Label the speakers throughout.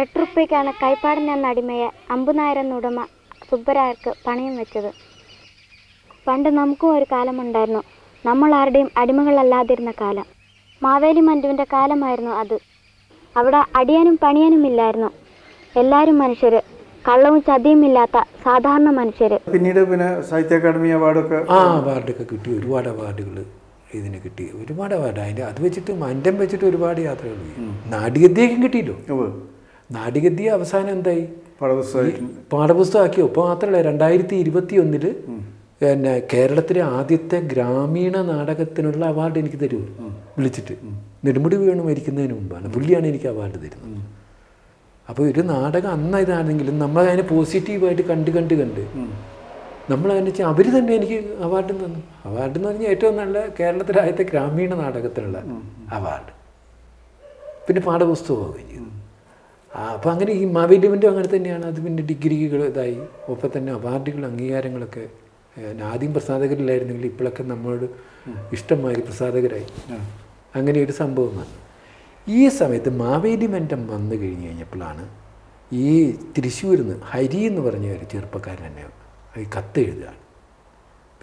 Speaker 1: എട്ടുറുപ്യക്കാണ് കൈപ്പാടൻ എന്ന അടിമയെ അമ്പുനായർ എന്ന ഉടമ സുബ്ബരായർക്ക് പണയം വെച്ചത്. പണ്ട് നമുക്കും ഒരു കാലമുണ്ടായിരുന്നു. നമ്മൾ ആരുടെയും അടിമകളല്ലാതിരുന്ന കാലം. മാവേലി മന്റുവിന്റെ കാലമായിരുന്നു അത്. അവിടെ അടിയാനും പണിയാനും ഇല്ലായിരുന്നു. എല്ലാവരും മനുഷ്യർ കള്ളവും ചതിയും ഇല്ലാത്ത സാധാരണ മനുഷ്യര്.
Speaker 2: പിന്നീട് പിന്നെ സാഹിത്യ അക്കാദമി അവാർഡൊക്കെ
Speaker 3: ആ അവാർഡൊക്കെ കിട്ടി. ഒരുപാട് അവാർഡുകൾ ഇതിന് കിട്ടി. ഒരുപാട് അവാർഡ്. അതിന്റെ അത് വെച്ചിട്ട് മന്റം വെച്ചിട്ട് ഒരുപാട് യാത്രകൾ നാടികത്തേക്കും കിട്ടിയില്ലോ. നാടികദ്യ അവസാനം എന്തായി?
Speaker 2: പാഠപുസ്തകമാക്കി.
Speaker 3: പാഠപുസ്തകമാക്കിയോ ഇപ്പോൾ മാത്രമല്ല രണ്ടായിരത്തി ഇരുപത്തി ഒന്നിൽ പിന്നെ കേരളത്തിലെ ആദ്യത്തെ ഗ്രാമീണ നാടകത്തിനുള്ള അവാർഡ് എനിക്ക് തരൂ. വിളിച്ചിട്ട്. നെടുമുടി വീണ് മരിക്കുന്നതിന് മുമ്പാണ്. പുള്ളിയാണ് എനിക്ക് അവാർഡ് തരുന്നത്. അപ്പോൾ ഒരു നാടകം അന്ന് ഇതാണെങ്കിലും നമ്മൾ അതിനെ പോസിറ്റീവായിട്ട് കണ്ട് കണ്ട് കണ്ട് നമ്മൾ അതിനെ വെച്ചാൽ അവർ തന്നെ എനിക്ക് അവാർഡ് തന്നു. അവാർഡ് എന്ന് പറഞ്ഞാൽ ഏറ്റവും നല്ല കേരളത്തിലെ ആദ്യത്തെ ഗ്രാമീണ നാടകത്തിനുള്ള അവാർഡ്. പിന്നെ പാഠപുസ്തകമാവുകയും ചെയ്തു. ആ, അപ്പോൾ അങ്ങനെ ഈ മാവേലിമെന്റും അങ്ങനെ തന്നെയാണ്. അത് പിന്നെ ഡിഗ്രികൾ ഇതായി. ഒപ്പം തന്നെ അവാർഡുകൾ അംഗീകാരങ്ങളൊക്കെ ആദ്യം പ്രസാധകരില്ലായിരുന്നെങ്കിൽ ഇപ്പോഴൊക്കെ നമ്മളോട് ഇഷ്ടമായി പ്രസാധകരായി. അങ്ങനെ ഒരു സംഭവം വന്നു. ഈ സമയത്ത് മാവേലി മന്റം വന്നു കഴിഞ്ഞ് കഴിഞ്ഞപ്പോഴാണ് ഈ തൃശ്ശൂരിൽ നിന്ന് ഹരി എന്ന് പറഞ്ഞ ഒരു ചെറുപ്പക്കാരൻ തന്നെ ഈ കത്ത് എഴുതുകയാണ്.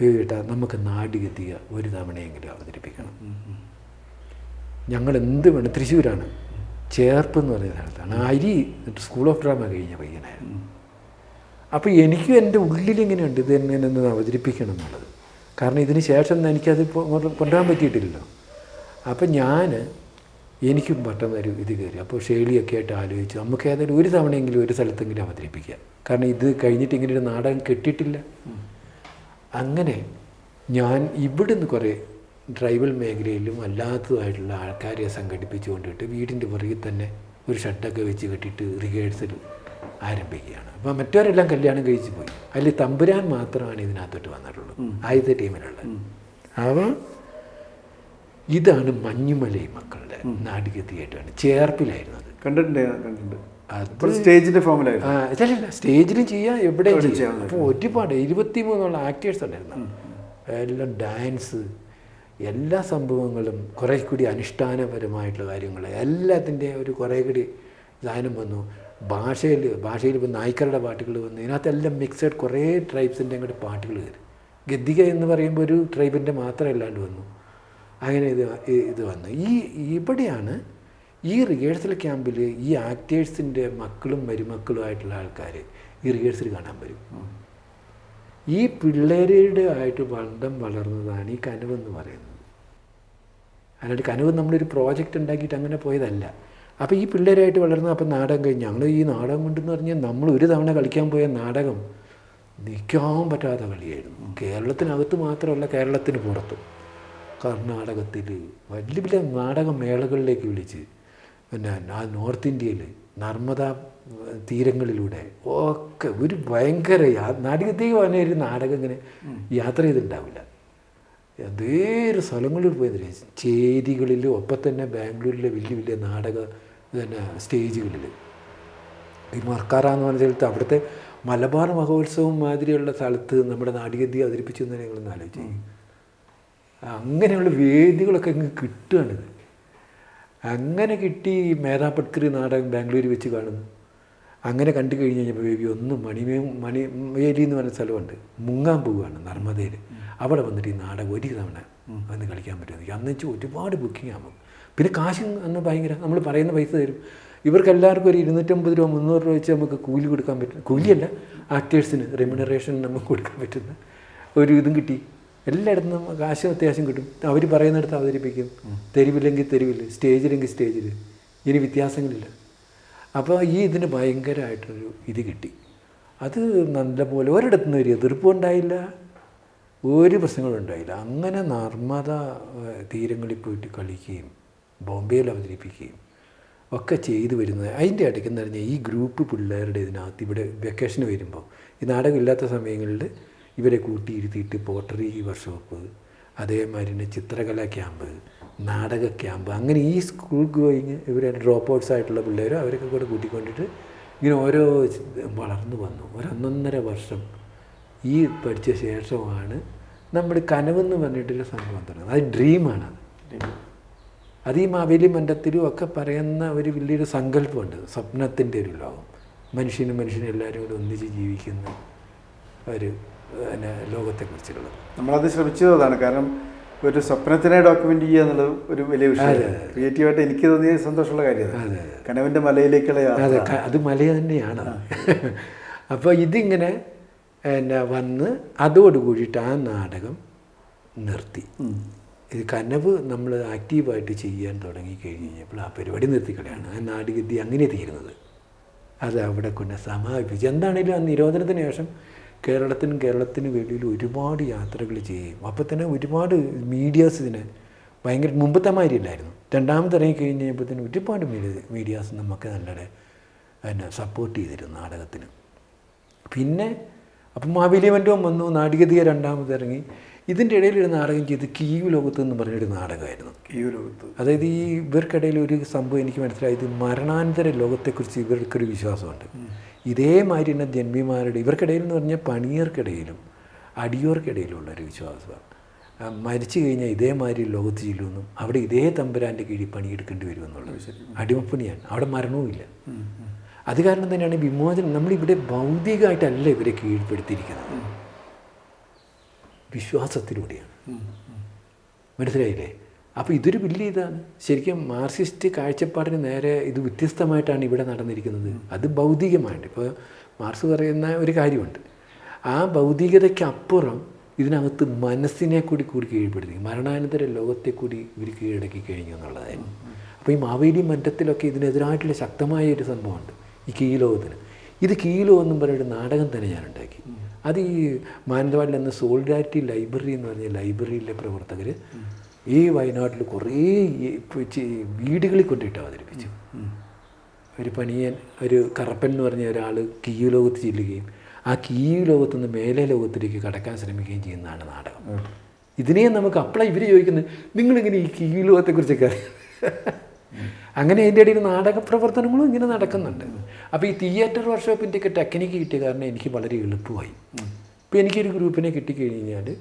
Speaker 3: പേരിട്ട നമുക്ക് നാടികെത്തിയ ഒരു തവണയെങ്കിലും അവതരിപ്പിക്കണം. ഞങ്ങൾ എന്ത് വേണം? തൃശ്ശൂരാണ്. ചേർപ്പ് എന്ന് പറയുന്ന സ്ഥലത്താണ് അരി സ്കൂൾ ഓഫ് ഡ്രാമ കഴിഞ്ഞ പയ്യനായിരുന്നു. അപ്പോൾ എനിക്കും എന്റെ ഉള്ളിലിങ്ങനെയുണ്ട് ഇത് എന്നെ ഒന്ന് അവതരിപ്പിക്കണം എന്നുള്ളത്. കാരണം ഇതിന് ശേഷം എനിക്കത് കൊണ്ടുപോകാൻ പറ്റിയിട്ടില്ലല്ലോ. അപ്പം ഞാൻ എനിക്കും പെട്ടെന്ന് ഒരു ഇത് കയറി. അപ്പോൾ ഷേളിയൊക്കെ ആയിട്ട് ആലോചിച്ച്. നമുക്ക് ഏതായാലും ഒരു തവണയെങ്കിലും ഒരു സ്ഥലത്തെങ്കിലും അവതരിപ്പിക്കാം. കാരണം ഇത് കഴിഞ്ഞിട്ട് ഇങ്ങനെ ഒരു നാടകം കെട്ടിയിട്ടില്ല അങ്ങനെ ഞാൻ ഇവിടുന്ന് കുറേ ട്രൈബൽ മേഖലയിലും അല്ലാത്തതുമായിട്ടുള്ള ആൾക്കാരെ സംഘടിപ്പിച്ചു കൊണ്ടിട്ട് വീടിന്റെ പുറകിൽ തന്നെ ഒരു ഷട്ടൊക്കെ വെച്ച് കെട്ടിയിട്ട് റിഹേഴ്സൽ ആരംഭിക്കുകയാണ്. അപ്പോൾ മറ്റവരെല്ലാം കല്യാണം കഴിച്ച് പോയി. അതിൽ തമ്പുരാൻ മാത്രമാണ് ഇതിനകത്തോട്ട് വന്നിട്ടുള്ളത്. ആദ്യത്തെ ടീമിലുള്ള അപ്പോൾ ഇതാണ് മഞ്ഞുമലൈ മക്കളുടെ നാടിക തിയേറ്ററാണ് ചേർപ്പിലായിരുന്നു അത്
Speaker 2: കണ്ടിട്ടുണ്ട്. കണ്ടിട്ടുണ്ട് സ്റ്റേജിന്റെ ഫോമിലായിരുന്നു.
Speaker 3: സ്റ്റേജിലും ചെയ്യാം എവിടെയും ചെയ്യാം.
Speaker 2: ചെയ്യാം.
Speaker 3: അപ്പോൾ ഒരുപാട് ഇരുപത്തി മൂന്നോളം ആക്ടേഴ്സ് ഉണ്ടായിരുന്നു എല്ലാം ഡാൻസ് എല്ലാ സംഭവങ്ങളും കുറേ കൂടി അനുഷ്ഠാനപരമായിട്ടുള്ള കാര്യങ്ങൾ എല്ലാത്തിന്റെ ഒരു കുറേ കൂടി സാധനം വന്നു. ഭാഷയിൽ ഭാഷയിൽ ഇപ്പോൾ നായ്ക്കരുടെ പാട്ടുകൾ വന്നു. ഇതിനകത്തെല്ലാം മിക്സഡ് കുറേ ട്രൈബ്സിന്റെ അങ്ങോട്ട് പാട്ടുകൾ കയറി ഗദ്ദിക എന്ന് പറയുമ്പോൾ ഒരു ട്രൈബിന്റെ മാത്രം അല്ലാണ്ട് വന്നു. അങ്ങനെ ഇത് ഇത് വന്നു. ഈ ഇവിടെയാണ് ഈ റിഹേഴ്സൽ ക്യാമ്പിൽ ഈ ആക്ടേഴ്സിന്റെ മക്കളും മരുമക്കളുമായിട്ടുള്ള ആൾക്കാർ ഈ റിഹേഴ്സൽ കാണാൻ വരും. ഈ പിള്ളേരുടെ ആയിട്ട് ബന്ധം വളർന്നതാണ് ഈ കനവെന്ന് പറയുന്നത്. അല്ലാണ്ട് കനവ് നമ്മളൊരു പ്രോജക്റ്റ് ഉണ്ടാക്കിയിട്ട് അങ്ങനെ പോയതല്ല. അപ്പോൾ ഈ പിള്ളേരായിട്ട് വളർന്ന അപ്പം നാടകം കഴിഞ്ഞ് ഞങ്ങൾ ഈ നാടകം കൊണ്ടെന്ന് പറഞ്ഞാൽ നമ്മൾ ഒരു തവണ കളിക്കാൻ പോയ നാടകം നിൽക്കാൻ പറ്റാത്ത കളിയായിരുന്നു. കേരളത്തിനകത്ത് മാത്രമല്ല കേരളത്തിന് പുറത്തും. കർണാടകത്തിൽ വലിയ വലിയ നാടക മേളകളിലേക്ക് വിളിച്ച് പിന്നെ ആ നോർത്ത് ഇന്ത്യയിൽ നർമ്മദ തീരങ്ങളിലൂടെ ഒക്കെ ഒരു ഭയങ്കര നാടകത്തേക്ക് പറഞ്ഞ ഒരു നാടകം ഇങ്ങനെ യാത്ര ചെയ്തിട്ടുണ്ടാവില്ല. അതേരു സ്ഥലങ്ങളിൽ പോയത് ചേരികളിൽ ഒപ്പം തന്നെ ബാംഗ്ലൂരിലെ വലിയ വലിയ നാടക പിന്നെ സ്റ്റേജുകളിൽ ഈ മർക്കാറ എന്ന് പറഞ്ഞ സ്ഥലത്ത് അവിടുത്തെ മലബാർ മഹോത്സവം മാതിരിയുള്ള സ്ഥലത്ത് നമ്മുടെ നാടികദ്യ അവതരിപ്പിച്ചു എന്ന് നിങ്ങളൊന്ന് ആലോചിച്ചു. അങ്ങനെയുള്ള വേദികളൊക്കെ ഇങ്ങ് കിട്ടുകയാണിത്. അങ്ങനെ കിട്ടി മേധാ പട്കർ നാടകം ബാംഗ്ലൂർ വെച്ച് കാണുന്നു. അങ്ങനെ കണ്ടു കഴിഞ്ഞ് കഴിഞ്ഞപ്പോൾ ബേബി ഒന്ന് മണിമേ മണി എന്ന് പറഞ്ഞ സ്ഥലമുണ്ട്. മുങ്ങാൻ പോവുകയാണ് നർമ്മദയിൽ. അവിടെ വന്നിട്ട് ഈ നാടകം ഒരു തവണ വന്ന് കളിക്കാൻ പറ്റും അന്ന് വെച്ചാൽ ഒരുപാട് ബുക്കിംഗ് ആകും പിന്നെ കാശ് അന്ന് ഭയങ്കര നമ്മൾ പറയുന്ന പൈസ തരും. ഇവർക്ക് എല്ലാവർക്കും ഒരു ഇരുന്നൂറ്റമ്പത് രൂപ മുന്നൂറ് രൂപ വെച്ച് നമുക്ക് കൂലി കൊടുക്കാൻ പറ്റും. കൂലിയല്ല ആക്ടേഴ്സിന് റെമ്യൂണറേഷൻ നമുക്ക് കൊടുക്കാൻ പറ്റുന്ന ഒരു ഇതും കിട്ടി. എല്ലായിടത്തും നമുക്ക് കാശും അത്യാവശ്യം കിട്ടും. അവർ പറയുന്നിടത്ത് അവതരിപ്പിക്കും. തെരുവില്ലെങ്കിൽ തെരുവിൽ സ്റ്റേജിലെങ്കിൽ സ്റ്റേജിൽ ഇനി വ്യത്യാസങ്ങളില്ല. അപ്പോൾ ഈ ഇതിന് ഭയങ്കരമായിട്ടൊരു ഇത് കിട്ടി. അത് നല്ലപോലെ ഒരിടത്തു നിന്ന് ഒരു എതിർപ്പും ഉണ്ടായില്ല. ഒരു പ്രശ്നങ്ങളും ഉണ്ടായില്ല. അങ്ങനെ നർമ്മദ തീരങ്ങളിൽ പോയിട്ട് കളിക്കുകയും ബോംബെയിൽ അവതരിപ്പിക്കുകയും ഒക്കെ ചെയ്തു വരുന്നത്. അതിന്റെ ഇടയ്ക്ക് എന്ന് പറഞ്ഞാൽ ഈ ഗ്രൂപ്പ് പിള്ളേരുടെ ഇതിനകത്ത് ഇവിടെ വെക്കേഷന് വരുമ്പോൾ ഈ നാടകമില്ലാത്ത സമയങ്ങളിൽ ഇവരെ കൂട്ടിയിരുത്തിയിട്ട് പോട്ടറി വർക്ക്ഷോപ്പ് അതേമാതിരി തന്നെ ചിത്രകലാ ക്യാമ്പ് നാടക ക്യാമ്പ് അങ്ങനെ ഈ സ്കൂൾ ഗോയിങ് ഇവരെ ഡ്രോപ്പ് ഔട്ട്സ് ആയിട്ടുള്ള പിള്ളേരും അവരൊക്കെ കൂടെ കൂട്ടിക്കൊണ്ടിട്ട് ഇങ്ങനെ ഓരോ വളർന്നു വന്നു. ഒരൊന്നൊന്നര വർഷം ഈ പഠിച്ച ശേഷമാണ് നമ്മൾ കനവെന്ന് പറഞ്ഞിട്ടൊരു സംഭവം തുടങ്ങുന്നത്. അത് ഡ്രീമാണ് അത്. അത് ഈ മാവേലി മണ്ഡത്തിലും ഒക്കെ പറയുന്ന ഒരു വലിയൊരു സങ്കല്പമുണ്ട്. സ്വപ്നത്തിന്റെ ഒരു ലോകം. മനുഷ്യനും മനുഷ്യനും എല്ലാവരും കൂടെ ഒന്നിച്ച് ജീവിക്കുന്ന ഒരു പിന്നെ ലോകത്തെക്കുറിച്ചുള്ളത്.
Speaker 2: നമ്മളത് ശ്രമിച്ചതാണ്. കാരണം ഒരു സ്വപ്നത്തിനെ ഡോക്യുമെന്റ് ചെയ്യുക എന്നുള്ളത് ഒരു വലിയ വിഷയം ക്രിയേറ്റീവായിട്ട് എനിക്ക് തോന്നിയ സന്തോഷമുള്ള കാര്യമാണ്. കനവിന്റെ മലയിലേക്കുള്ള
Speaker 3: അതെ അത് മല തന്നെയാണ്. അപ്പോൾ ഇതിങ്ങനെ പിന്നെ വന്ന് അതോട് കൂടിയിട്ട് ആ നാടകം നിർത്തി. ഇത് കനവ് നമ്മൾ ആക്റ്റീവായിട്ട് ചെയ്യാൻ തുടങ്ങി കഴിഞ്ഞ് കഴിഞ്ഞപ്പോൾ ആ പരിപാടി നിർത്തിക്കളയാണ്. ആ നാടകത്തി അങ്ങനെ തീരുന്നത്. അത് അവിടെ കൊണ്ട് സമാപിപ്പിച്ചു. എന്താണേലും ആ നിരോധനത്തിന് ശേഷം കേരളത്തിനും കേരളത്തിന് വെളിയിൽ ഒരുപാട് യാത്രകൾ ചെയ്യും അപ്പോൾ തന്നെ ഒരുപാട് മീഡിയാസ് ഇതിനെ ഭയങ്കര മുമ്പത്തെ മാതിരി ഇല്ലായിരുന്നു രണ്ടാമത് ഇറങ്ങി കഴിഞ്ഞ് ഒരുപാട് മീഡിയാസ് നമുക്ക് നല്ല എന്നെ സപ്പോർട്ട് ചെയ്തിരുന്നു നാടകത്തിന്. പിന്നെ അപ്പം മാവേലിയവന്റെയും വന്നു നാടികതിക രണ്ടാമത് ഇറങ്ങി. ഇതിന്റെ ഇടയിൽ ഒരു നാടകം ചെയ്ത് കീവ് ലോകത്ത് എന്ന് പറഞ്ഞൊരു നാടകമായിരുന്നു.
Speaker 2: കീവ് ലോകത്ത്.
Speaker 3: അതായത് ഈ ഇവർക്കിടയിൽ ഒരു സംഭവം എനിക്ക് മനസ്സിലായത് മരണാനന്തര ലോകത്തെക്കുറിച്ച് ഇവർക്കൊരു വിശ്വാസമുണ്ട്. ഇതേമാതിരി തന്നെ ജന്മിമാരുടെ ഇവർക്കിടയിൽ എന്ന് പറഞ്ഞാൽ പണിയർക്കിടയിലും അടിയോർക്കിടയിലുള്ള ഒരു വിശ്വാസമാണ്. മരിച്ചു കഴിഞ്ഞാൽ ഇതേമാതിരി ലോകത്ത് ചെല്ലുമെന്നും അവിടെ ഇതേ തമ്പുരാന്റെ കീഴിൽ പണിയെടുക്കേണ്ടി വരുമെന്നുള്ളത് അടിമപ്പണിയാണ്. അവിടെ മരണവുമില്ല അത് കാരണം തന്നെയാണ് വിമോചനം. നമ്മളിവിടെ ഭൗതികമായിട്ടല്ല ഇവരെ കീഴ്പ്പെടുത്തിയിരിക്കുന്നത്. വിശ്വാസത്തിലൂടെയാണ്. മനസ്സിലായില്ലേ? അപ്പോൾ ഇതൊരു വലിയ ഇതാണ് ശരിക്കും മാർക്സിസ്റ്റ് കാഴ്ചപ്പാടിന് നേരെ ഇത് വ്യത്യസ്തമായിട്ടാണ് ഇവിടെ നടന്നിരിക്കുന്നത്. അത് ഭൗതികമായിട്ട്. ഇപ്പോൾ മാർസ് പറയുന്ന ഒരു കാര്യമുണ്ട്. ആ ഭൗതികതയ്ക്കപ്പുറം ഇതിനകത്ത് മനസ്സിനെ കൂടി കൂടി കീഴ്പ്പെടുത്തി. മരണാനന്തര ലോകത്തെ കൂടി ഇവർ കീഴടക്കി കഴിഞ്ഞു എന്നുള്ളതായിരുന്നു. അപ്പോൾ ഈ മാവേലി മറ്റത്തിലൊക്കെ ഇതിനെതിരായിട്ടുള്ള ശക്തമായ ഒരു സംഭവമുണ്ട്. ഈ കീലോകത്തിന് ഇത് കീലോ എന്നും പറഞ്ഞൊരു നാടകം തന്നെ ഞാൻ ഉണ്ടാക്കി അത് ഈ മാനന്തവാടിൽ എന്ന സോളിഡാരിറ്റി ലൈബ്രറി എന്ന് പറഞ്ഞ ലൈബ്രറിയിലെ പ്രവർത്തകർ ഈ വയനാട്ടിൽ കുറേ വീടുകളിൽ കൊണ്ടിട്ട് അവതരിപ്പിച്ചു. ഒരു പണിയൻ ഒരു കറപ്പൻ എന്ന് പറഞ്ഞ ഒരാൾ കീയു ലോകത്ത് ചെല്ലുകയും ആ കീയു ലോകത്തു നിന്ന് മേലെ ലോകത്തിലേക്ക് കടക്കാൻ ശ്രമിക്കുകയും ചെയ്യുന്നതാണ് നാടകം. ഇതിനെ നമുക്ക് അപ്പോഴാണ് ഇവർ ചോദിക്കുന്നത് നിങ്ങളിങ്ങനെ ഈ കീയു ലോകത്തെക്കുറിച്ചൊക്കെ അറിയാം? അങ്ങനെ അതിന്റെ ഇടയിൽ നാടക പ്രവർത്തനങ്ങളും ഇങ്ങനെ നടക്കുന്നുണ്ട്. അപ്പോൾ ഈ തിയേറ്റർ വർക്ക്ഷോപ്പിന്റെ ഒക്കെ ടെക്നിക്ക് കിട്ടിയ കാരണം എനിക്ക് വളരെ എളുപ്പമായി. ഇപ്പോൾ എനിക്കൊരു ഗ്രൂപ്പിനെ കിട്ടിക്കഴിഞ്ഞാൽ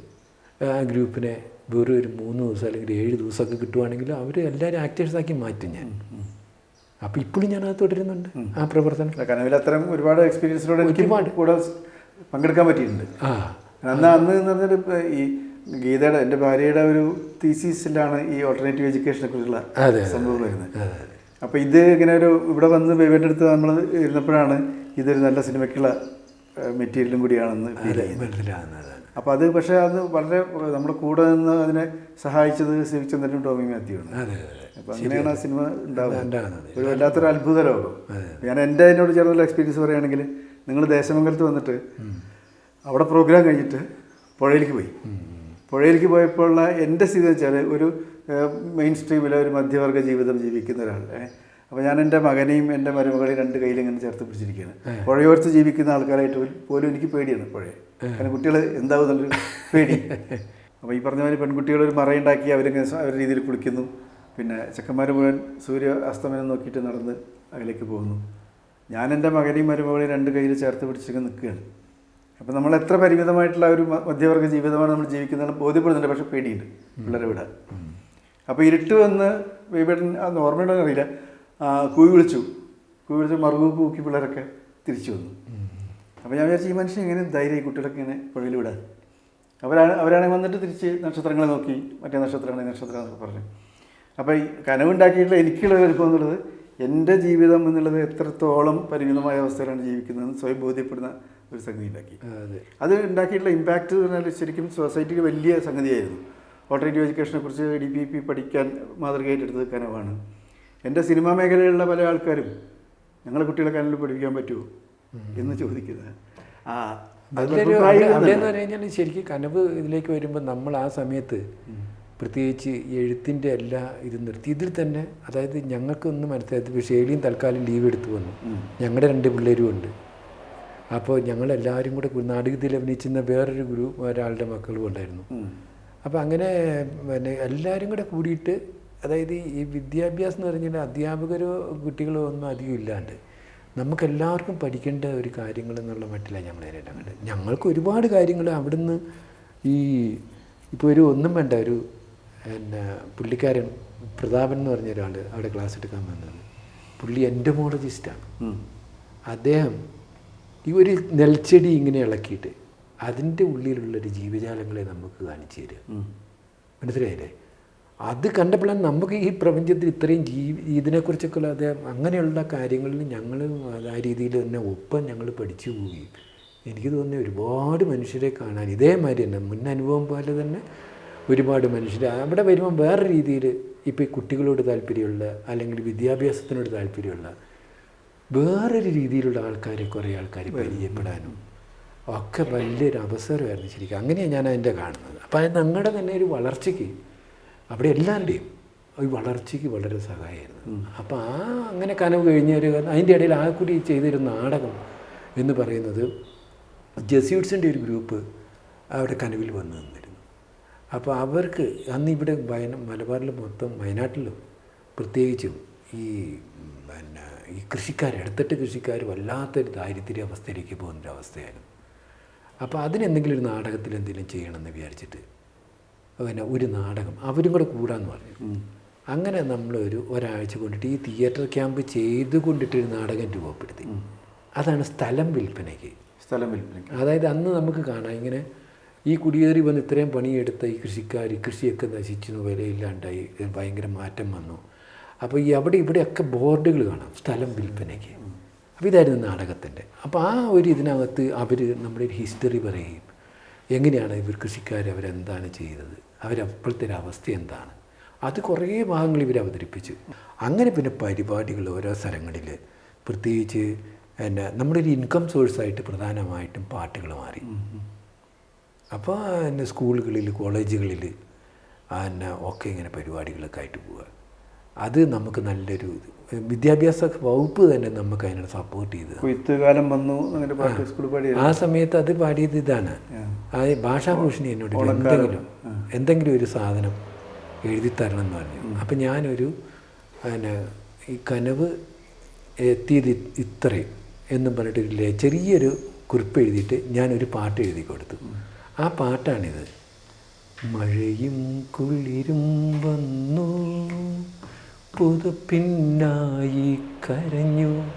Speaker 3: ആ ഗ്രൂപ്പിനെ വെറും ഒരു മൂന്ന് ദിവസം അല്ലെങ്കിൽ ഏഴ് ദിവസമൊക്കെ കിട്ടുവാണെങ്കിൽ അവർ എല്ലാവരും ആക്ടേഴ്സാക്കി മാറ്റും ഞാൻ. അപ്പോൾ ഇപ്പോഴും ഞാനത് തുടരുന്നുണ്ട് ആ പ്രവർത്തനം.
Speaker 2: കനവിൽ അത്തരം ഒരുപാട് എക്സ്പീരിയൻസിലൂടെ ഒരുപാട്. കൂടെ പങ്കെടുക്കാൻ പറ്റിയിട്ടുണ്ട്.
Speaker 3: ആ.
Speaker 2: അന്ന് അന്ന് എന്ന് പറഞ്ഞാൽ ഈ ഗീതയുടെ എന്റെ ഭാര്യയുടെ ഒരു തീസീസിലാണ് ഈ ഓൾട്ടർനേറ്റീവ് എഡ്യൂക്കേഷനെ കുറിച്ചുള്ള സംഭവം വരുന്നത്. അപ്പോൾ ഇത് ഇങ്ങനെ ഒരു ഇവിടെ വന്ന് ബേബിയുടെ അടുത്ത് നമ്മൾ ഇരുന്നപ്പോഴാണ് ഇതൊരു നല്ല സിനിമയ്ക്കുള്ള മെറ്റീരിയലും കൂടിയാണെന്ന് ഫീൽ ചെയ്യുന്നത്. അപ്പോൾ അത് പക്ഷേ അത് വളരെ നമ്മുടെ കൂടെ നിന്ന് അതിനെ സഹായിച്ചത് ശിവചന്ദ്രനും ടോമി മാത്യുവാണ് അപ്പോൾ അങ്ങനെയാണ് ആ സിനിമ
Speaker 3: ഉണ്ടാകുന്നത്
Speaker 2: ഒരു വല്ലാത്തൊരു അത്ഭുത ലോകം. ഞാൻ എന്റെ അതിനോട് ചേർന്നുള്ള എക്സ്പീരിയൻസ് പറയുകയാണെങ്കിൽ നിങ്ങൾ ദേശമംഗലത്ത് വന്നിട്ട് അവിടെ പ്രോഗ്രാം കഴിഞ്ഞിട്ട് പുഴയിലേക്ക് പോയി. പുഴയിലേക്ക് പോയപ്പോഴുള്ള എന്റെ സ്ഥിതി എന്ന് വെച്ചാൽ ഒരു മെയിൻ സ്ട്രീമിലെ ഒരു മധ്യവർഗ ജീവിതം ജീവിക്കുന്ന ഒരാൾ അപ്പോൾ ഞാൻ എന്റെ മകനെയും എന്റെ മരുമകളെയും രണ്ട് കയ്യിൽ ഇങ്ങനെ ചേർത്ത് പിടിച്ചിരിക്കുകയാണ്. പുഴയോർത്ത് ജീവിക്കുന്ന ആൾക്കാരായിട്ട് പോലും എനിക്ക് പേടിയാണ് പുഴയെ. കാരണം കുട്ടികൾ എന്താവും എന്നുള്ളൊരു പേടി. അപ്പോൾ ഈ പറഞ്ഞ മാതിരി പെൺകുട്ടികൾ ഒരു മറയുണ്ടാക്കി അവരിങ്ങനെ അവരുടെ രീതിയിൽ കുളിക്കുന്നു. പിന്നെ ചെക്കന്മാർ മുഴുവൻ സൂര്യ അസ്തമനം നോക്കിയിട്ട് നടന്ന് അതിലേക്ക് പോകുന്നു. ഞാൻ എന്റെ മകനെയും മരുമകളെയും രണ്ട് കയ്യിൽ ചേർത്ത് പിടിച്ചിട്ട് നിൽക്കുകയാണ്. അപ്പോൾ നമ്മൾ എത്ര പരിമിതമായിട്ടുള്ള ഒരു മധ്യവർഗ ജീവിതമാണ് നമ്മൾ ജീവിക്കുന്നത് ബോധ്യപ്പെടുന്നുണ്ട് പക്ഷേ പേടിയുണ്ട്. പിള്ളേരെ വിടാൻ. അപ്പോൾ ഇരുട്ട് വന്ന് ബേബേട്ടൻ ഓർമ്മയുണ്ടോ അറിയില്ല. കൂവി വിളിച്ചു. കൂവി വിളിച്ച് മറുകൂപ്പ് പൂക്കി പിള്ളേരൊക്കെ തിരിച്ചു വന്നു. അപ്പോൾ ഞാൻ വിചാരിച്ചു ഈ മനുഷ്യൻ എങ്ങനെ ധൈര്യം കുട്ടികളൊക്കെ ഇങ്ങനെ പുഴയിൽ വിടാൻ? അവരാണ് അവരാണെങ്കിൽ വന്നിട്ട് തിരിച്ച് നക്ഷത്രങ്ങളെ നോക്കി മറ്റേ നക്ഷത്രങ്ങളെ നക്ഷത്രം എന്നൊക്കെ പറഞ്ഞു. അപ്പോൾ ഈ കനവുണ്ടാക്കിയിട്ടുള്ള എനിക്കുള്ള അനുഭവം എന്നുള്ളത് എന്റെ ജീവിതം എന്നുള്ളത് എത്രത്തോളം പരിമിതമായ അവസ്ഥയിലാണ് ജീവിക്കുന്നതെന്ന് സ്വയം ബോധ്യപ്പെടുന്ന ഒരു സംഗതി ഉണ്ടാക്കി.
Speaker 3: അതെ.
Speaker 2: ഉണ്ടാക്കിയിട്ടുള്ള ഇമ്പാക്റ്റ് എന്ന് പറഞ്ഞാൽ ശരിക്കും സൊസൈറ്റിക്ക് വലിയ സംഗതിയായിരുന്നു. ഓൾട്ടർനേറ്റീവ് എഡ്യൂക്കേഷനെ കുറിച്ച് ഡി പി പി പഠിക്കാൻ മാതൃകയായിട്ട് എടുത്തത് കനവാണ്. എന്റെ സിനിമാ മേഖലയിലുള്ള പല ആൾക്കാരും ഞങ്ങളെ കുട്ടികളെ കനലിൽ പഠിപ്പിക്കാൻ പറ്റുമോ? എന്ന് ചോദിക്കുന്നത്. ആ അത്
Speaker 3: അതിലൊരു. പറഞ്ഞു കഴിഞ്ഞാൽ ശരിക്കും കനവ് ഇതിലേക്ക് വരുമ്പോൾ നമ്മൾ ആ സമയത്ത് പ്രത്യേകിച്ച് എഴുത്തിന്റെ എല്ലാ ഇത് നിർത്തി. ഇതിൽ തന്നെ അതായത് ഞങ്ങൾക്കൊന്നും മനസ്സിലായത് ഇപ്പോൾ ഷേലിയും തൽക്കാലം ലീവ് എടുത്തു വന്നു. ഞങ്ങളുടെ രണ്ട് പിള്ളേരും ഉണ്ട്. അപ്പോൾ ഞങ്ങളെല്ലാവരും കൂടെ നാടകത്തിൽ അഭിനയിച്ചിരുന്ന വേറൊരു ഗ്രൂപ്പ് ഒരാളുടെ മക്കളും ഉണ്ടായിരുന്നു. അപ്പോൾ അങ്ങനെ പിന്നെ എല്ലാവരും കൂടെ കൂടിയിട്ട് അതായത് ഈ വിദ്യാഭ്യാസം എന്ന് പറഞ്ഞാൽ അധ്യാപകരോ കുട്ടികളോ ഒന്നും അധികം ഇല്ലാണ്ട് നമുക്കെല്ലാവർക്കും പഠിക്കേണ്ട ഒരു കാര്യങ്ങൾ എന്നുള്ള മട്ടിലാണ് ഞങ്ങൾ അതിനെല്ലാം ഞങ്ങൾക്ക് ഒരുപാട് കാര്യങ്ങൾ അവിടുന്ന് ഈ ഇപ്പോൾ ഒരു ഒന്നും വേണ്ട ഒരു പിന്നെ പുള്ളിക്കാരൻ പ്രതാപൻ എന്ന് പറഞ്ഞ ഒരാൾ അവിടെ ക്ലാസ് എടുക്കാൻ വന്നത് പുള്ളി
Speaker 2: എൻഡമോളജിസ്റ്റാണ്.
Speaker 3: അദ്ദേഹം ഈ ഒരു നെൽച്ചെടി ഇങ്ങനെ ഇളക്കിയിട്ട് അതിന്റെ ഉള്ളിലുള്ളൊരു ജീവജാലങ്ങളെ നമുക്ക് കാണിച്ചു തരിക. മനസ്സിലായില്ലേ അത് കണ്ടപ്പോഴാണ് നമുക്ക് ഈ പ്രപഞ്ചത്തിൽ ഇത്രയും ജീവി ഇതിനെക്കുറിച്ചൊക്കെ ഉള്ള അദ്ദേഹം അങ്ങനെയുള്ള കാര്യങ്ങളിൽ ഞങ്ങൾ ആ രീതിയിൽ തന്നെ ഒപ്പം ഞങ്ങൾ പഠിച്ചു പോവുകയും എനിക്ക് തോന്നിയ ഒരുപാട് മനുഷ്യരെ കാണാൻ ഇതേമാതിരി തന്നെ മുൻ അനുഭവം പോലെ തന്നെ ഒരുപാട് മനുഷ്യർ അവിടെ വരുമ്പോൾ വേറെ രീതിയിൽ ഇപ്പോൾ ഈ കുട്ടികളോട് താല്പര്യമുള്ള അല്ലെങ്കിൽ വിദ്യാഭ്യാസത്തിനോട് താല്പര്യമുള്ള വേറൊരു രീതിയിലുള്ള ആൾക്കാരെ കുറേ ആൾക്കാർ പരിചയപ്പെടാനും ഒക്കെ വലിയൊരു അവസരമായിരുന്നു ശരിക്കും. അങ്ങനെയാണ് ഞാൻ അതിന്റെ കാണുന്നത്. അപ്പോൾ അത് ഞങ്ങളുടെ തന്നെ ഒരു വളർച്ചയ്ക്ക് അവിടെ എല്ലാവരുടെയും ഈ വളർച്ചയ്ക്ക് വളരെ സഹായമായിരുന്നു. അപ്പോൾ ആ അങ്ങനെ കനവ് കഴിഞ്ഞ ഒരു അതിന്റെ ഇടയിൽ ആ കൂടി ചെയ്തൊരു നാടകം എന്ന് പറയുന്നത് ജെസ്യൂട്ട്സിന്റെ ഒരു ഗ്രൂപ്പ് അവിടെ കനവിൽ വന്നു നിന്നിരുന്നു. അപ്പോൾ അവർക്ക് അന്ന് ഇവിടെ വയന മലബാറിൽ മൊത്തം വയനാട്ടിലും പ്രത്യേകിച്ചും ഈ ഈ കൃഷിക്കാർ എടുത്തിട്ട് കൃഷിക്കാർ വല്ലാത്തൊരു ദാരിദ്ര്യ അവസ്ഥയിലേക്ക് പോകുന്നൊരു അവസ്ഥയായിരുന്നു. അപ്പോൾ അതിനെന്തെങ്കിലും ഒരു നാടകത്തിൽ എന്തെങ്കിലും ചെയ്യണമെന്ന് വിചാരിച്ചിട്ട് പിന്നെ ഒരു നാടകം അവരും കൂടെ കൂടാന്ന് പറഞ്ഞു. അങ്ങനെ നമ്മളൊരു ഒരാഴ്ച കൊണ്ടിട്ട് ഈ തിയേറ്റർ ക്യാമ്പ് ചെയ്ത് കൊണ്ടിട്ടൊരു നാടകം രൂപപ്പെടുത്തി. അതാണ് സ്ഥലം വിൽപ്പനയ്ക്ക്.
Speaker 2: സ്ഥലം വിൽപ്പനയ്ക്ക്.
Speaker 3: അതായത് അന്ന് നമുക്ക് കാണാം ഇങ്ങനെ ഈ കുടിയേറി വന്ന് ഇത്രയും പണിയെടുത്ത ഈ കൃഷിക്കാർ കൃഷിയൊക്കെ നശിച്ചു വിലയില്ലാണ്ടായി ഭയങ്കര മാറ്റം വന്നു. അപ്പോൾ ഈ അവിടെ ഇവിടെയൊക്കെ ബോർഡുകൾ കാണാം സ്ഥലം വിൽപ്പനയ്ക്ക്. അപ്പോൾ ഇതായിരുന്നു നാടകത്തിന്റെ. അപ്പോൾ ആ ഒരു ഇതിനകത്ത് അവർ നമ്മുടെ ഒരു ഹിസ്റ്ററി പറയും എങ്ങനെയാണ് ഇവർ കൃഷിക്കാർ അവരെന്താണ് ചെയ്തത്? അവരപ്പോഴത്തെ ഒരു അവസ്ഥ എന്താണ്? അത് കുറേ ഭാഗങ്ങൾ ഇവർ അവതരിപ്പിച്ചു. അങ്ങനെ പിന്നെ പരിപാടികൾ ഓരോ സ്ഥലങ്ങളിൽ. പ്രത്യേകിച്ച് പിന്നെ നമ്മുടെ ഒരു ഇൻകം സോഴ്സായിട്ട് പ്രധാനമായിട്ടും പാട്ടുകൾ മാറി. അപ്പോൾ പിന്നെ സ്കൂളുകളിൽ കോളേജുകളിൽ പിന്നെ ഒക്കെ ഇങ്ങനെ പരിപാടികളൊക്കെ ആയിട്ട് പോവുക. അത് നമുക്ക് നല്ലൊരു ഇത്. വിദ്യാഭ്യാസ വകുപ്പ് തന്നെ നമുക്ക് അതിനോട് സപ്പോർട്ട് ചെയ്ത്
Speaker 2: കൊയ്ത്ത് കാലം വന്നു അങ്ങനെ പാട്ട് പാടി
Speaker 3: ആ സമയത്ത് അത് പാടിയത് ഇതാണ്. ആ. ഭാഷാഭൂഷണി എന്നോട് എന്തെങ്കിലും എന്തെങ്കിലും ഒരു സാധനം എഴുതി തരണം എന്ന് പറഞ്ഞു. അപ്പം ഞാനൊരു പിന്നെ ഈ കനവ് എത്തിയത് ഇത്രയും എന്നും പറഞ്ഞിട്ട് ചെറിയൊരു കുറിപ്പ് എഴുതിയിട്ട് ഞാനൊരു പാട്ട് എഴുതി കൊടുത്തു. ആ പാട്ടാണിത്. മഴയും കുളിരും വന്നു. പുതുപ്പിന്നായി കരഞ്ഞു.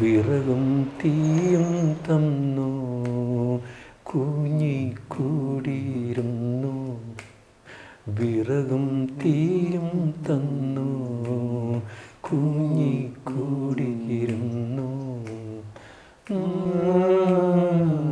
Speaker 3: വിറകും തീയും തന്നു. കൂഞ്ഞിക്കൂടിയിരുന്നു വിറകും തീയും തന്നു. കൂഞ്ഞിക്കൂടിയിരുന്നു
Speaker 1: ഓണക്കാലം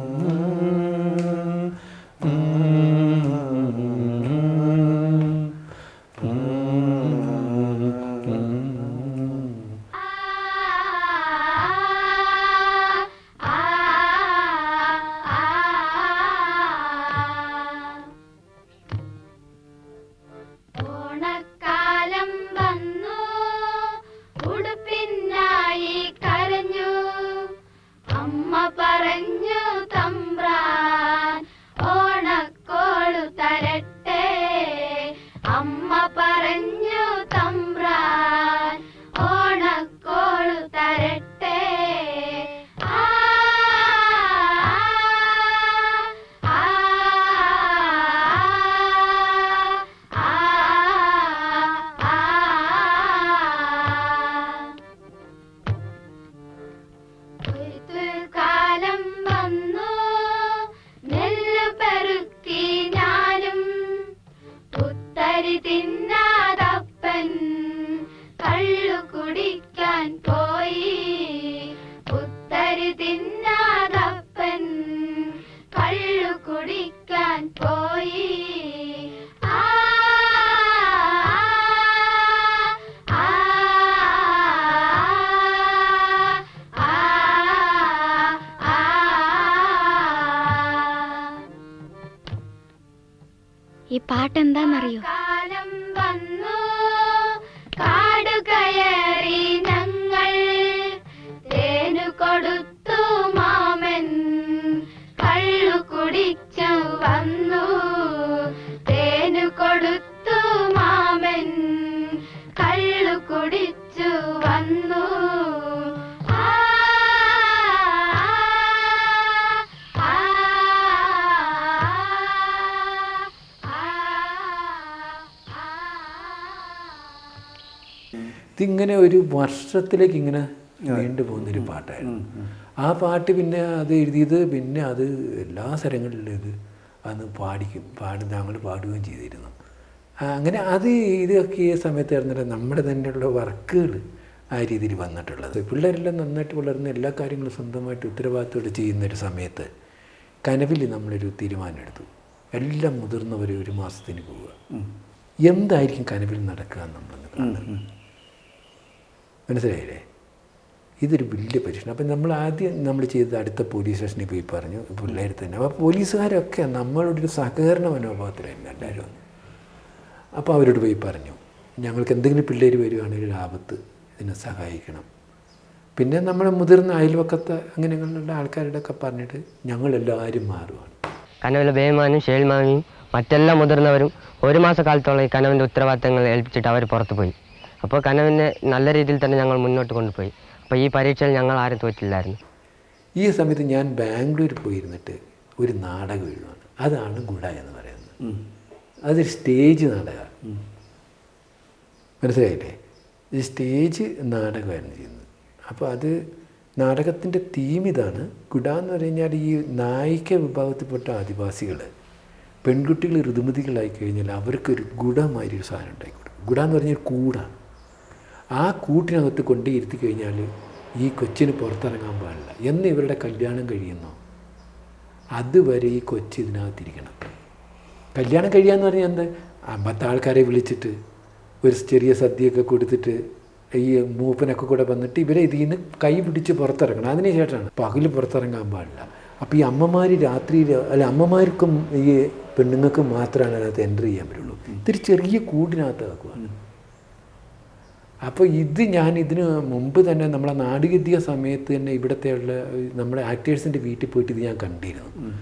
Speaker 4: പാട്ടെന്താണെന്നറിയോ
Speaker 1: കാലം വന്നു.
Speaker 3: ഇതിങ്ങനെ ഒരു വർഷത്തിലേക്ക് ഇങ്ങനെ നീണ്ടു പോകുന്നൊരു പാട്ടായിരുന്നു. ആ പാട്ട് പിന്നെ അത് എഴുതിയത് പിന്നെ അത് എല്ലാ സ്ഥലങ്ങളിലും ഇത് അന്ന് പാടിക്കും പാടും ഞങ്ങൾ പാടുകയും ചെയ്തിരുന്നു. അങ്ങനെ അത് ഇതൊക്കെ ഈ സമയത്ത് ഇറങ്ങുന്ന നമ്മുടെ തന്നെയുള്ള വർക്കുകൾ ആ രീതിയിൽ വന്നിട്ടുള്ളത്. പിള്ളേരെല്ലാം നന്നായിട്ട് വളർന്ന് എല്ലാ കാര്യങ്ങളും സ്വന്തമായിട്ട് ഉത്തരവാദിത്തോട് ചെയ്യുന്ന ഒരു സമയത്ത് കനവിൽ നമ്മളൊരു തീരുമാനമെടുത്തു. എല്ലാം മുതിർന്നവർ ഒരു മാസത്തിന് പോവുക. എന്തായിരിക്കും കനവിൽ നടക്കുക എന്ന് നമ്മളൊന്ന് കാണുന്നത് മനസ്സിലായില്ലേ? ഇതൊരു വലിയ പരീക്ഷണം. അപ്പം നമ്മൾ ആദ്യം നമ്മൾ ചെയ്തത് അടുത്ത പോലീസ് സ്റ്റേഷനിൽ പോയി പറഞ്ഞു പിള്ളേർ തന്നെ. അപ്പോൾ പോലീസുകാരൊക്കെ നമ്മളോടൊരു സഹകരണ മനോഭാവത്തിലായിരുന്നു എല്ലാവരും. അപ്പോൾ അവരോട് പോയി പറഞ്ഞു ഞങ്ങൾക്ക് എന്തെങ്കിലും പിള്ളേർ വരുവാണെങ്കിൽ ആപത്ത് ഇതിനെ സഹായിക്കണം. പിന്നെ നമ്മുടെ മുതിർന്ന അയൽവക്കത്തെ അങ്ങനെയുള്ള ആൾക്കാരുടെ ഒക്കെ പറഞ്ഞിട്ട് ഞങ്ങളെല്ലാവരും മാറുവാണ്.
Speaker 5: കനവിലെ ബേമാനും ഷേൽമാനും മറ്റെല്ലാ മുതിർന്നവരും ഒരു മാസക്കാലത്തോളം ഈ കനവിന്റെ ഉത്തരവാദിത്തങ്ങൾ ഏൽപ്പിച്ചിട്ട് അവർ പുറത്തു പോയി അപ്പോൾ കനവിനെ നല്ല രീതിയിൽ തന്നെ ഞങ്ങൾ മുന്നോട്ട് കൊണ്ടുപോയി. അപ്പോൾ ഈ പരീക്ഷയിൽ ഞങ്ങൾ ആരും തോറ്റില്ലായിരുന്നു.
Speaker 3: ഈ സമയത്ത് ഞാൻ ബാംഗ്ലൂർ പോയിരുന്നിട്ട് ഒരു നാടകം എഴുതുവാണ്. അതാണ് ഗുഡ എന്ന് പറയുന്നത്. അതൊരു സ്റ്റേജ് നാടകമാണ്. മനസ്സിലായില്ലേ? ഈ സ്റ്റേജ് നാടകമായിരുന്നു ചെയ്യുന്നത്. അപ്പോൾ അത് നാടകത്തിന്റെ തീം ഇതാണ്. ഗുഡ എന്ന് പറഞ്ഞു കഴിഞ്ഞാൽ ഈ നായിക വിഭാഗത്തിൽപ്പെട്ട ആദിവാസികൾ പെൺകുട്ടികൾ ഋതുമതികളായി കഴിഞ്ഞാൽ അവർക്കൊരു ഗുഡമാതിരി ഒരു സാധനം ഉണ്ടാക്കി കൊടുക്കും ഗുഡ എന്ന് പറഞ്ഞാൽ കൂടാണ്. ആ കൂട്ടിനകത്ത് കൊണ്ടേ ഇരുത്തി കഴിഞ്ഞാൽ ഈ കൊച്ചിന് പുറത്തിറങ്ങാൻ പാടില്ല. എന്ന് ഇവരുടെ കല്യാണം കഴിയുന്നു. അതുവരെ ഈ കൊച്ചി ഇതിനകത്തിരിക്കണം. കല്യാണം കഴിയാന്ന് പറഞ്ഞാൽ എന്ത്? അമ്പത്തെ ആൾക്കാരെ വിളിച്ചിട്ട് ഒരു ചെറിയ സദ്യയൊക്കെ കൊടുത്തിട്ട് ഈ മൂപ്പനൊക്കെ കൂടെ വന്നിട്ട് ഇവരെ ഇതിൽ നിന്ന് കൈ പിടിച്ച് പുറത്തിറങ്ങണം. അതിന് ശേഷമാണ് പകൽ പുറത്തിറങ്ങാൻ പാടില്ല. അപ്പോൾ ഈ അമ്മമാർ രാത്രിയിൽ അല്ല അമ്മമാർക്കും ഈ പെണ്ണുങ്ങൾക്കും മാത്രമാണ് അതിനകത്ത് എന്റർ ചെയ്യാൻ പറ്റുള്ളൂ. ഇത്തിരി ചെറിയ കൂടിനകത്ത് ആക്കുവാണ്. അപ്പോൾ ഇത് ഞാൻ ഇതിന് മുമ്പ് തന്നെ നമ്മളെ നാടുകെത്തിയ സമയത്ത് തന്നെ ഇവിടുത്തെ ഉള്ള നമ്മുടെ ആക്ടേഴ്സിന്റെ വീട്ടിൽ പോയിട്ട് ഇത് ഞാൻ കണ്ടിരുന്നു.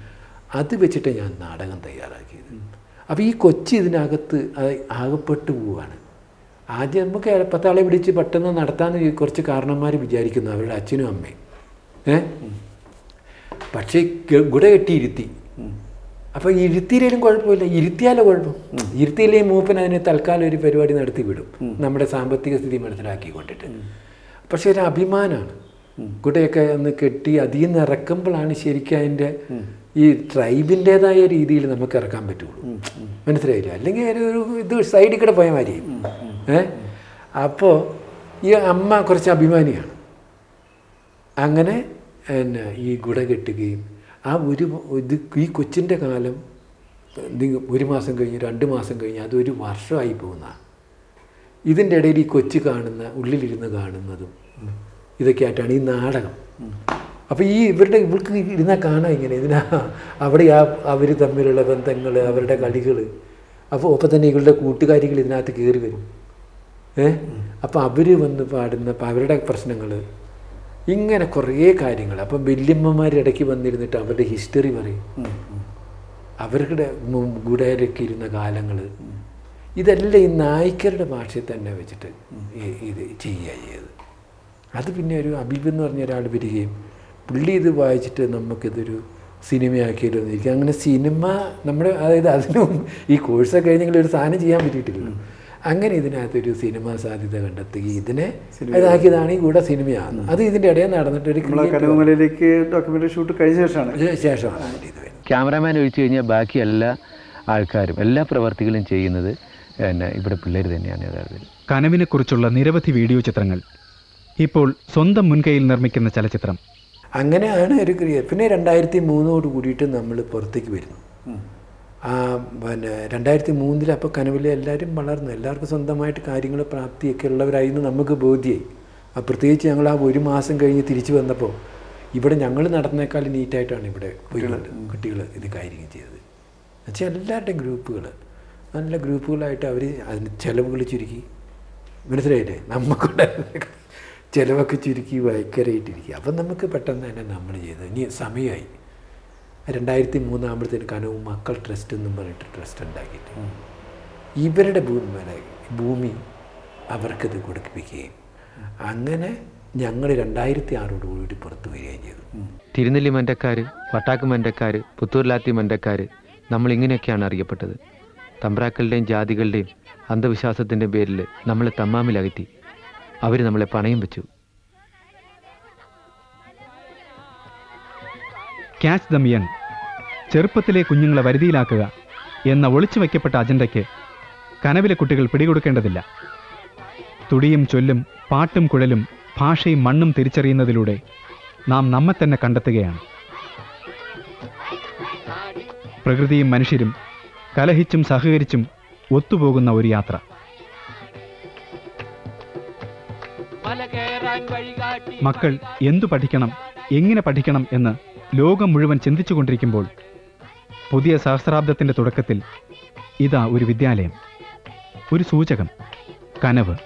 Speaker 3: അത് വെച്ചിട്ട് ഞാൻ നാടകം തയ്യാറാക്കിയത്. അപ്പോൾ ഈ കൊച്ചി ഇതിനകത്ത് ആകപ്പെട്ടു പോവാണ്. ആദ്യം നമുക്ക് പത്താളെ പിടിച്ച് പെട്ടെന്ന് നടത്താമെന്ന് കുറച്ച് കാരണന്മാർ വിചാരിക്കുന്നു അവരുടെ അച്ഛനും അമ്മയും. ഏ? പക്ഷേ ഗുട കെട്ടിയിരുത്തി. അപ്പോൾ ഇരുത്തിയിലും കുഴപ്പമില്ല. ഇരുത്തിയാലോ കുഴപ്പം. ഇരുത്തിയില്ലേ മൂപ്പൻ അതിന് തൽക്കാലം ഒരു പരിപാടി നടത്തി വിടും നമ്മുടെ സാമ്പത്തിക സ്ഥിതി മനസ്സിലാക്കിക്കൊണ്ടിട്ട്. പക്ഷെ ഒരു അഭിമാനമാണ് കുട്ടയൊക്കെ ഒന്ന് കെട്ടി അതിൽ നിന്ന് ഇറക്കുമ്പോഴാണ് ശരിക്കും അതിന്റെ ഈ ട്രൈബിന്റെതായ രീതിയിൽ നമുക്ക് ഇറക്കാൻ പറ്റുള്ളൂ. മനസ്സിലായില്ല? അല്ലെങ്കിൽ ഒരു ഇത് സൈഡിൽ കൂടെ പോയ മാതിരി. ഏ? അപ്പോൾ ഈ അമ്മ കുറച്ച് അഭിമാനിയാണ്. അങ്ങനെ പിന്നെ ഈ ഗുട കെട്ടുകയും ആ ഒരു ഇത് ഈ കൊച്ചിന്റെ കാലം ഒരു മാസം കഴിഞ്ഞ് രണ്ട് മാസം കഴിഞ്ഞ് അതൊരു വർഷമായി പോകുന്ന. ഇതിന്റെ ഇടയിൽ ഈ കൊച്ച് കാണുന്ന ഉള്ളിലിരുന്ന് കാണുന്നതും ഇതൊക്കെ ആയിട്ടാണ് ഈ നാടകം. അപ്പോൾ ഈ ഇവരുടെ ഇവർക്ക് ഇരുന്നാൽ കാണാം ഇങ്ങനെ. ഇതിനാ അവിടെ ആ അവർ തമ്മിലുള്ള ബന്ധങ്ങൾ അവരുടെ കളികൾ അപ്പോൾ ഒപ്പം തന്നെ ഇവരുടെ കൂട്ടുകാരികൾ ഇതിനകത്ത് കയറി വരും. ഏ? അപ്പോൾ അവർ വന്ന് പാടുന്ന അവരുടെ പ്രശ്നങ്ങൾ ഇങ്ങനെ കുറേ കാര്യങ്ങൾ അപ്പം വല്യമ്മമാർ ഇടയ്ക്ക് വന്നിരുന്നിട്ട് അവരുടെ ഹിസ്റ്ററി പറയും. അവരുടെ ഗുഡയിലൊക്കെ ഇരുന്ന കാലങ്ങൾ ഇതെല്ലാം ഈ നായ്ക്കരുടെ ഭാഷയിൽ തന്നെ വെച്ചിട്ട് ഇത് ചെയ്യുക ചെയ്തത്. അത് പിന്നെ ഒരു അബീബ് എന്ന് പറഞ്ഞ ഒരാൾ വരികയും പുള്ളി ഇത് വായിച്ചിട്ട് നമുക്കിതൊരു സിനിമയാക്കിയല്ലോ എന്നിരിക്കും അങ്ങനെ സിനിമ നമ്മുടെ അതായത് അതിനും ഈ കോഴ്സൊക്കെ കഴിഞ്ഞെങ്കിൽ ഒരു സാധനം ചെയ്യാൻ പറ്റിയിട്ടില്ലല്ലോ. അങ്ങനെ ഇതിനകത്തൊരു സിനിമ സാധ്യത കണ്ടെത്തുകയും ഇതിനെ ഇതാക്കിയതാണ് ഈ കൂടെ സിനിമയാണ്. അത് ഇതിന്റെ ഇടയിൽ നടന്നിട്ടൊരു
Speaker 2: ഒരു കന്യാകുമാരിയിലേക്ക് ഡോക്യുമെന്ററി ഷൂട്ട് കഴിഞ്ഞ ശേഷമാണ്.
Speaker 3: ശേഷമാണ്.
Speaker 6: ക്യാമറമാൻ ഒഴിച്ചു കഴിഞ്ഞാൽ ബാക്കി എല്ലാ ആൾക്കാരും എല്ലാ പ്രവർത്തികളും ചെയ്യുന്നത് പിന്നെ ഇവിടെ പിള്ളേർ തന്നെയാണ് യഥാർത്ഥത്തിൽ.
Speaker 7: കനവിനെക്കുറിച്ചുള്ള നിരവധി വീഡിയോ ചിത്രങ്ങൾ. ഇപ്പോൾ സ്വന്തം മുൻകൈയിൽ നിർമ്മിക്കുന്ന ചലച്ചിത്രം.
Speaker 3: അങ്ങനെയാണ് ഒരു ക്രിയ പിന്നെ രണ്ടായിരത്തി മൂന്നോട് കൂടിയിട്ട് നമ്മൾ പുറത്തേക്ക് വരുന്നു. പിന്നെ രണ്ടായിരത്തി മൂന്നിൽ അപ്പോൾ കനവിൽ എല്ലാവരും വളർന്നു. എല്ലാവർക്കും സ്വന്തമായിട്ട് കാര്യങ്ങൾ പ്രാപ്തിയൊക്കെ ഉള്ളവരായി എന്ന് നമുക്ക് ബോധ്യമായി ആ പ്രത്യേകിച്ച് ഞങ്ങൾ ആ ഒരു മാസം കഴിഞ്ഞ് തിരിച്ചു വന്നപ്പോൾ ഇവിടെ ഞങ്ങൾ നടന്നേക്കാൾ നീറ്റായിട്ടാണ് ഇവിടെ കുട്ടികൾ ഇത് കാര്യങ്ങൾ ചെയ്തത്. എന്നുവെച്ചാൽ എല്ലാവരുടെയും ഗ്രൂപ്പുകൾ നല്ല ഗ്രൂപ്പുകളായിട്ട് അവർ അതിന് ചിലവുകൾ ചുരുക്കി. മനസ്സിലായില്ലേ? നമുക്കുണ്ട് ചിലവൊക്കെ ചുരുക്കി ഭയങ്കരമായിട്ടിരിക്കുക അപ്പം നമുക്ക് പെട്ടെന്ന് തന്നെ നമ്മൾ ചെയ്തത്. ഇനി സമയമായി രണ്ടായിരത്തി മൂന്നാകുമ്പോഴത്തേന് കനവും മക്കൾ ട്രസ്റ്റ് എന്നും പറഞ്ഞിട്ട് ട്രസ്റ്റ് ഉണ്ടാക്കിയിട്ട് ഇവരുടെ ഭൂമി ഭൂമി അവർക്കത് കൊടുപ്പിക്കുകയും അങ്ങനെ ഞങ്ങൾ രണ്ടായിരത്തി ആറോട് കൂടി പുറത്തു വരികയും ചെയ്തു.
Speaker 6: തിരുനെല്ലി മന്റക്കാർ വട്ടാക്ക് മന്റക്കാർ പുത്തൂർലാത്തി മന്റക്കാർ നമ്മൾ ഇങ്ങനെയൊക്കെയാണ് അറിയപ്പെട്ടത്. തമ്പ്രാക്കളുടെയും ജാതികളുടെയും അന്ധവിശ്വാസത്തിന്റെ പേരിൽ നമ്മളെ തമ്മാമിലകറ്റി. അവർ നമ്മളെ പണയം വെച്ചു.
Speaker 7: ക്യാച്ച് ദം യങ് ചെറുപ്പത്തിലെ കുഞ്ഞുങ്ങളെ വരുതിയിലാക്കുക എന്ന ഒളിച്ചു വയ്ക്കപ്പെട്ട അജണ്ടയ്ക്ക് കനവിലെ കുട്ടികൾ പിടികൊടുക്കേണ്ടതില്ല. തുടിയും ചൊല്ലും പാട്ടും കുഴലും ഭാഷയും മണ്ണും തിരിച്ചറിയുന്നതിലൂടെ നാം നമ്മെ തന്നെ കണ്ടെത്തുകയാണ്. പ്രകൃതിയും മനുഷ്യരും കലഹിച്ചും സഹകരിച്ചും ഒത്തുപോകുന്ന ഒരു യാത്ര. മക്കൾ എന്തു പഠിക്കണം എങ്ങനെ പഠിക്കണം എന്ന് ലോകം മുഴുവൻ ചിന്തിച്ചുകൊണ്ടിരിക്കുമ്പോൾ പുതിയ സഹസ്രാബ്ദത്തിന്റെ തുടക്കത്തിൽ ഇതാ ഒരു വിദ്യാലയം ഒരു സൂചകം കനവ്.